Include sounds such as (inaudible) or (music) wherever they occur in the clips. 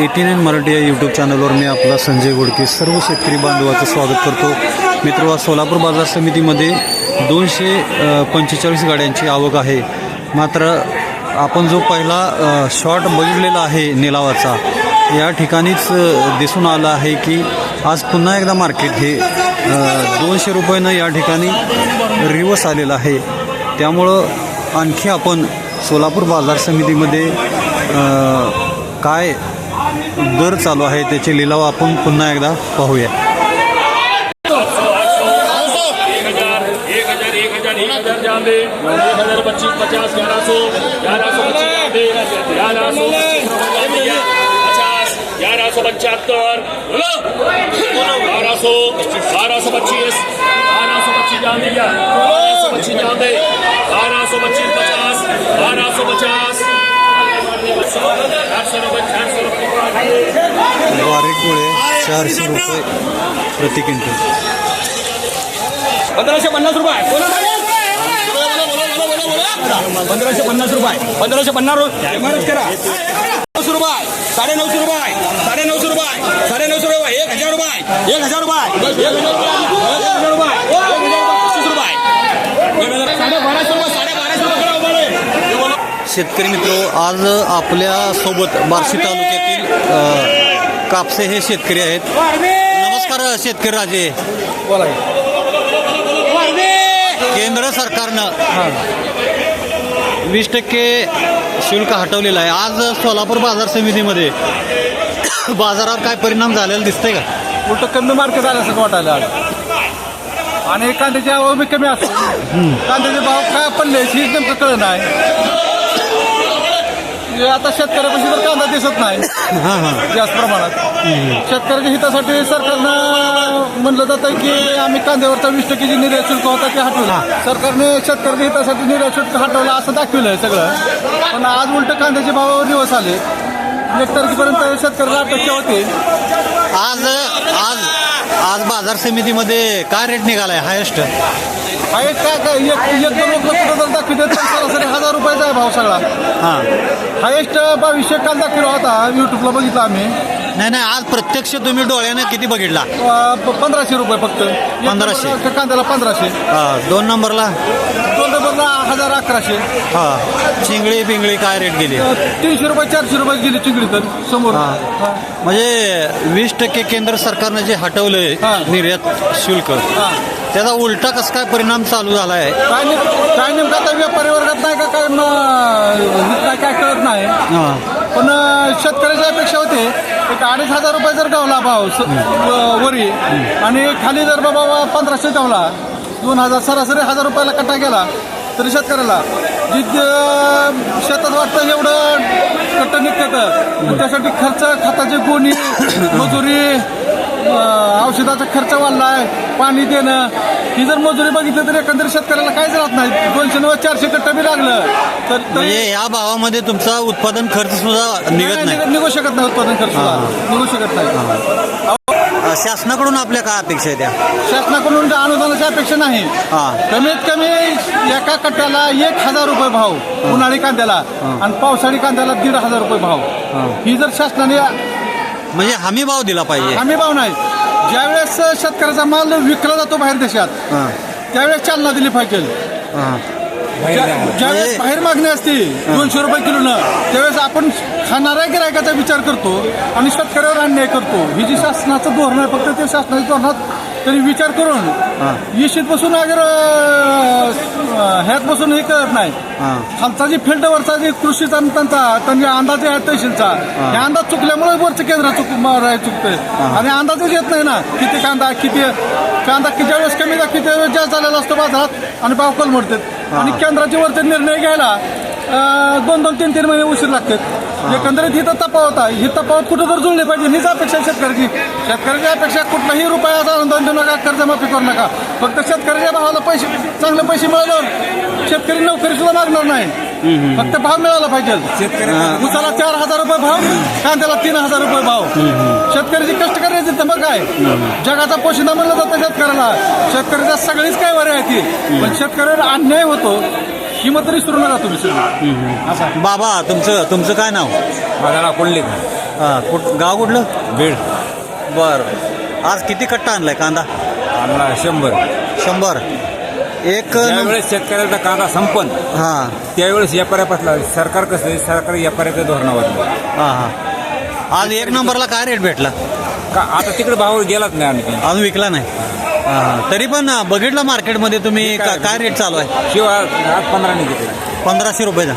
Eighty nine Marathi या YouTube चॅनलवर मी आपला संजय गोडके सर्व शेतकरी बांधवाचं स्वागत करतो. मित्र सोलापूर बाजार समितीमध्ये दोनशे पंचेचाळीस गाड्यांची आवक आहे. मात्र आपण जो पहिला शॉर्ट शॉट बघितलेला आहे निलावाचा या ठिकाणीच दिसून आलं आहे की आज पुन्हा एकदा मार्केट हे दोनशे रुपयानं या ठिकाणी रिवर्स आलेलं आहे. त्यामुळं आणखी आपण सोलापूर बाजार समितीमध्ये काय दर चालू आहे त्याचे लिलाव आपण पुन्हा एकदा पाहूया एक हजार एक हजार एक हजार एक हजार हजार पच्चीस पचास सौ पचास ग्यारह सौ पचहत्तर बारह सौ बारह सौ पच्चीस बारह सौ पच्चीस जान दिया बारह सौ पच्चीस जान दे बारह सौ पच्चीस पचास बारह सौ पचास रुपये बारीक चारशे रुपये प्रति क्विंटल. पंधराशे पन्नास रुपये. पंधराशे पन्नास रुपये. पंधराशे पन्नास रुपये. करा. नऊशे रुपये. साडे नऊशे रुपये. साडे नऊशे रुपये. साडे नऊशे रुपये. एक हजार रुपये. एक हजार रुपये. एक हजार रुपये एक हजार रुपये एक हजार पस्तीस रुपये एक हजार साडे बाराशे रुपये साडे बाराशे रुपये करा उभारले. शेतकरी मित्र आज आपल्यासोबत बार्शी तालुक्यातील कापसे हे शेतकरी आहेत. नमस्कार शेतकरी राजे. केंद्र सरकारनं वीस टक्के शुल्क हटवलेलं आहे. आज सोलापूर बाजार समितीमध्ये बाजारावर काय परिणाम झालेला दिसतंय का? उलट कमी मार्केट आल्यासारखं वाटायला. आणि कांद्याची आवक बी कमी असते. कांद्याचे भाव काय पडले हे नेमकं कळलं नाही. म्हणजे आता शेतकऱ्यापाशी तर कांदा दिसत नाही. हां हां. जास्त प्रमाणात. शेतकऱ्याच्या हितासाठी सरकारनं म्हणलं जातं की आम्ही कांद्यावरचा वीस टक्के निर्यात शुल्क होता ते हटवलं. सरकारने शेतकऱ्याच्या हितासाठी निर्यात शुल्क हटवलं असं दाखवलंय सगळं. पण आज उलट कांद्याचे भाव दिवस आले. एक तारखेपर्यंत शेतकऱ्याला टक्के होते. आज आज आज बाजार समितीमध्ये काय रेट निघालाय? हायेस्ट हा एक एक एक दोन रुपये कुठं जर दाखवते तर सरासरी हजार रुपयाचा आहे भाव सगळा. हां. हायेस्ट बावीसशे काल दाखवला होता. युट्यूबला बघितला आम्ही. नाही नाही आज प्रत्यक्ष तुम्ही डोळ्याने किती बघितला? अं, प- पंधराशे रुपये फक्त. एक पंधराशे. नंबरला कांद्याला पंधराशे. हा, दोन नंबरला? दोन नंबरला हजार अकराशे. हा. चिंगळी पिंगळी काय रेट गेली? अं, तीनशे रुपये चारशे रुपये गेली चिंगडी तर समोर. हा. हा. म्हणजे वीस टक्के केंद्र सरकारनं जे हटवलंय हा. निर्यात शुल्क हा. त्याचा उलटा कसा काय परिणाम चालू झाला आहे काय नेम- काय नेमकं आता व्यापारी वर्गात नाही का काय म- काय काय कळत नाही. पण अं, शेतकऱ्याची अपेक्षा होते. एक अडीच हजार रुपये जर गावला भाव स- व- वरी आणि खाली जर बाबा पंधराशे गावला दोन हजार सरासरी हजार रुपयाला कटा गेला तरी शेतकऱ्याला जी ज- शेतात वाटतं एवढं कट्ट निघतं पण त्यासाठी खर्च खताची गोणी (coughs) मजुरी औषधाचा खर्च वाढलाय पाणी देणं. ही जर मजुरी बघितली तर एकंदरीत शेतकऱ्याला काहीच राहत नाही. दोनशे नव्वद चारशे कट्ट बी लागलं. तर तरी म्हणजे या भावामध्ये तुमचा उत्पादन खर्च सुद्धा निघत नाही, निघ- शकत नाही उत्पादन खर्च. निघू शकत नाही. अ, शासनाकडून आपल्या काय अपेक्षा आहे त्या शासनाकडून अनुदानाची अपेक्षा नाही. हा. कमीत कमी एका कट्ट्याला एक हजार रुपये भाव उन्हाळी कांद्याला. आणि पावसाळी कांद्याला दीड हजार रुपये भाव. ही जर शासनाने म्हणजे हमी भाव दिला पाहिजे. हमी भाव नाही. ज्यावेळेस शेतकऱ्याचा माल विकला जातो बाहेर देशात हा, त्यावेळेस चालना दिली पाहिजे. हा. ज्या- ज्यावेळेस म्हणजे- बाहेर मागणी असते दोनशे रुपये किलोनं त्यावेळेस आपण खाणाऱ्या गिरायकाचा विचार करतो आणि शेतकऱ्यावर अन्याय करतो. ही जी शासनाचं धोरण आहे फक्त ते शासनाच्या धोरणात तरी विचार करून येशीत बसून अगर अं, ह्यात बसून हे करत नाही. हा. खालचा जी फिल्डवरचा जे कृषी तंत्रांचा त्यांनी अंदाज आहे तहसीलचा हे. अंदाज चुकल्यामुळे वरचं केंद्र चुक चुकतंय. आणि अंदाजच येत नाही ना किती कांदा किती कांदा किती वेळेस कमी किती वेळेस जास्त झालेला असतो बाजारात आणि भाव कल मोडतात आणि केंद्राचे वरचे निर्णय घ्यायला दोन दोन तीन तीन महिने उशीर लागतात. एकंदरीत ही तर तफावत आहे. ही तफावत कुठं तर जुळली पाहिजे हीच अपेक्षा शेतकऱ्याची. शेतकऱ्याची अपेक्षा कुठलाही रुपयाचा अनुदान देऊ नका कर्जमाफी करू नका. फक्त शेतकऱ्याच्या भावाला पैसे चांगले पैसे मिळाल्यावर शेतकरी नोकरी सुद्धा मागणार नाही. फक्त भाव मिळाला पाहिजे. उसाला चार हजार रुपये भाव कांद्याला तीन हजार रुपये भाव. शेतकऱ्याची कष्ट करायची तर मग काय? जगाचा पोशिंदा म्हणलं जातं शेतकऱ्याला. शेतकऱ्याच्या सगळीच काय वरे आहे ती पण शेतकऱ्याला अन्याय होतो. मग तरी सुरू नका तुम्ही असं आहे. बाबा तुमचं तुमचं काय नाव? माझा नाव कोणले हा कुठ गाव कुठलं? बीड. बर आज किती कट्टा आणलाय कांदा? आम्हाला शंभर. शंभर. एक ज्यावेळेस शेतकऱ्याचा कांदा संपन हा. त्यावेळेस व्यापाऱ्यापासला सरकार कसं आहे? सरकार व्यापाऱ्याच्या धोरणावर हा हा. आज एक नंबरला काय रेट भेटला? का आता तिकडे भाव गेलाच नाही आणखी. अजून विकला नाही? हा. तरी पण बघितलं मार्केटमध्ये तुम्ही का- काय रेट चालू आहे? शिवाय पंधरा नाही घेतले. पंधराशे रुपयाचा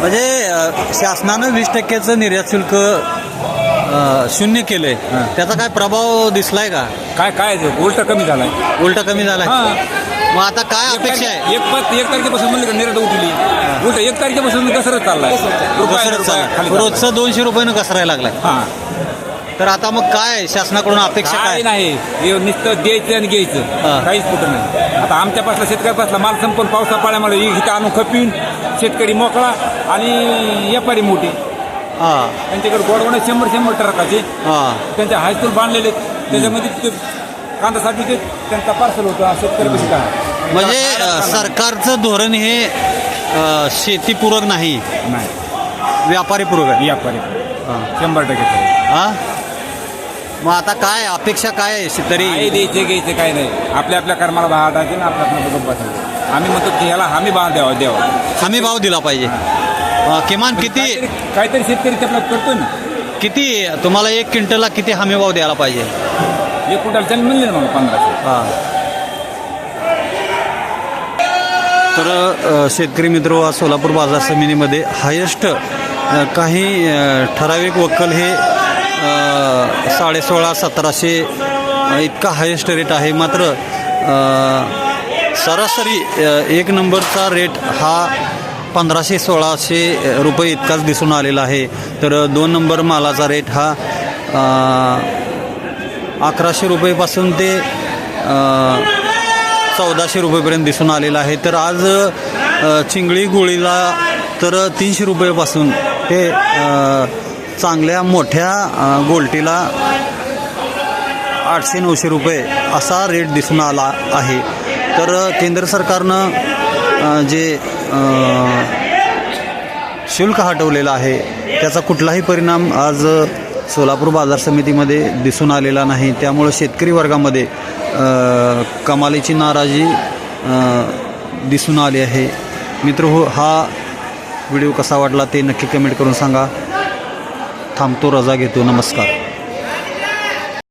म्हणजे अ, शासनानं वीस टक्क्याचं निर्यात शुल्क अ, शून्य केलंय. त्याचा काय प्रभाव दिसलाय का? काय काय ते? उलट कमी झालाय. उलट कमी झालाय. हा. मग आता काय अपेक्षा आहे? एक पाच एक तारखेपासून म्हणलं का निर्यात उठली. उलट एक तारखेपासून घसरत चाललाय? रुपया- घसरत चाललाय. खाली चाललाय. रोजचं दोनशे रुपयानं घसरायला लागलाय. हा. तर आता मग काय? शासनाकडून अपेक्षा काय? काय नाही. हे नुसतं द्यायचं आणि हा. घ्यायचं काहीच कुठं नाही. आता आमच्या पासला शेतकऱ्यापासला माल संपून पावसा पाण्यामुळे इथं आणून खपीन शेतकरी मोकळा आणि व्यापारी मोठे. हा. त्यांच्याकडे गोडवणे शंभर शंभर ट्रकाचे. हा. त्यांच्या हायस्कूल बांधलेले आहेत. त्याच्यामध्ये ते कांदासाठी ते त्यांचा पार्सल होतं. शेतकरी काय म्हणजे अ, सरकारचं धोरण हे अ, शेतीपूरक नाही. नाही. व्यापारीपूरक आहे. व्यापारी. शंभर टक्के. हा? मग आता काय अपेक्षा काय आहे तरी द्यायचे घ्यायचे काय नाही. आपल्या आपल्या कर्माला भाव टाकायचे ना आपल्या आपल्या बघत बसायचं आम्ही म्हणतो की ह्याला हमी भाव द्यावा द्यावा. हमी भाव दिला पाहिजे. अ, किमान किती काहीतरी काहीतरी शेतकरी त्याला करतो ना. किती तुम्हाला एक क्विंटलला किती हमी भाव द्यायला पाहिजे? एक कुठं त्यांनी म्हणले ना मला पंधराशे. हा. तर अ, शेतकरी मित्र सोलापूर बाजार समितीमध्ये हायेस्ट काही अ, ठराविक वक्कल हे साडेसोळा सतराशे इतका हायेस्ट रेट आहे. मात्र सरासरी एक नंबरचा रेट हा पंधराशे सोळाशे रुपये इतकाच दिसून आलेला आहे. तर दोन नंबर मालाचा रेट हा अकराशे रुपयेपासून ते चौदाशे रुपयेपर्यंत दिसून आलेला आहे. तर आज चिंगळी गोळीला तर तीनशे रुपयेपासून ते चांगल्या मोठ्या अ, गोलटीला आठशे नऊशे रुपये असा रेट दिसून आला आहे. तर केंद्र सरकारनं जे शुल्क हटवलेलं आहे त्याचा कुठलाही परिणाम आज सोलापूर बाजार समितीमध्ये दिसून आलेला नाही. त्यामुळं शेतकरी वर्गामध्ये कमालीची नाराजी दिसून आली आहे. मित्र हो हा व्हिडिओ कसा वाटला ते नक्की कमेंट करून सांगा. थांबतो रजा घेतो. नमस्कार.